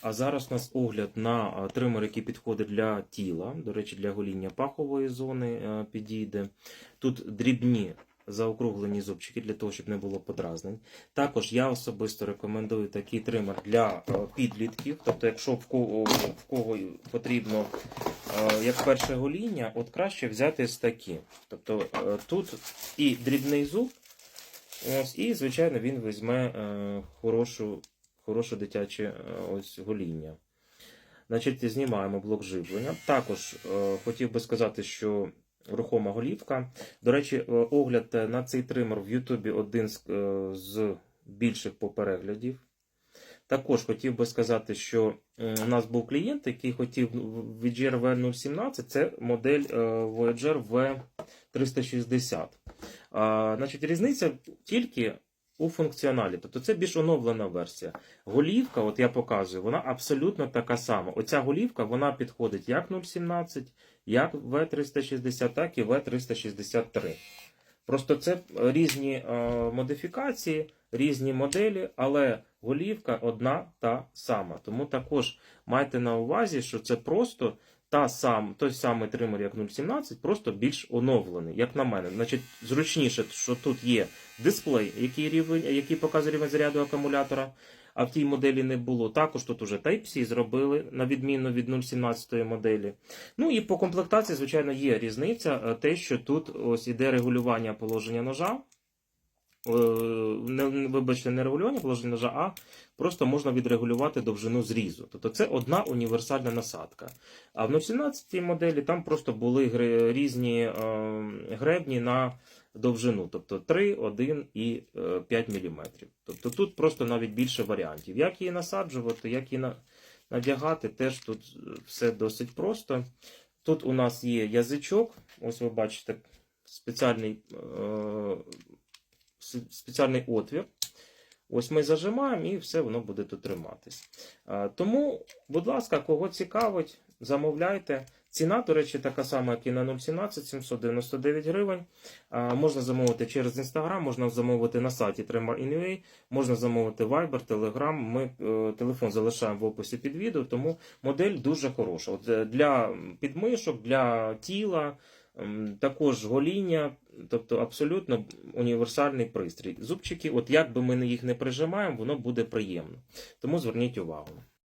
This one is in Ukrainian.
А зараз у нас огляд на тример, який підходить для тіла. До речі, для гоління пахової зони е, підійде. Тут дрібні заокруглені зубчики для того, щоб не було подразнень. Також я особисто рекомендую такий тример для е, підлітків. Тобто, якщо в кого, в кого потрібно е, як перше гоління, от краще взяти ось такі. Тобто е, тут і дрібний зуб, ось, і, звичайно, він візьме е, хорошу хороше дитяче е, ось гоління. Значить, знімаємо блок живлення. Також е, хотів би сказати, що рухома голівка. До речі, е, огляд на цей тример в Ютубі один з, е, з більших по переглядів. Також хотів би сказати, що е, у нас був клієнт, який хотів Voyager V017, це модель Voyager V360. А, Значить, різниця тільки у функціоналі. Тобто це більш оновлена версія. Голівка, от я показую, вона абсолютно така сама. Оця голівка вона підходить як 0,17, як V360, так і V363. Просто це різні е, модифікації, різні моделі, але голівка одна та сама. Тому також майте на увазі, що це просто та сам, той самий тример, як 0,17, просто більш оновлений, як на мене. Значить, зручніше, що тут є дисплей, який, рівень, який показує рівень заряду акумулятора, а в тій моделі не було. Також тут уже Type-C зробили, на відміну від 0,17 моделі. Ну і по комплектації, звичайно, є різниця. е, Те, що тут ось іде регулювання положення ножа. Е, вибачте, не регулювання положення ножа, а просто можна відрегулювати довжину зрізу. Тобто це одна універсальна насадка. А в 017 моделі там просто були різні е, гребні на довжину, тобто 3, 1 і е, 5 мм. Тобто тут просто навіть більше варіантів. Як її насаджувати, як її на, надягати, теж тут все досить просто. Тут у нас є язичок, ось ви бачите спеціальний, е, спеціальний отвір. Ось ми зажимаємо і все воно буде тут триматись. Тому, будь ласка, кого цікавить, замовляйте. Ціна, до речі, така сама, як і на 017, 799 гривень. Можна замовити через Instagram, можна замовити на сайті Tremor.in.ua, можна замовити Viber, Telegram. Ми е, телефон залишаємо в описі під відео, тому модель дуже хороша. От, е, для підмишок, для тіла, також гоління, тобто абсолютно універсальний пристрій. Зубчики, от як би ми їх не прижимаємо, воно буде приємно. Тому зверніть увагу.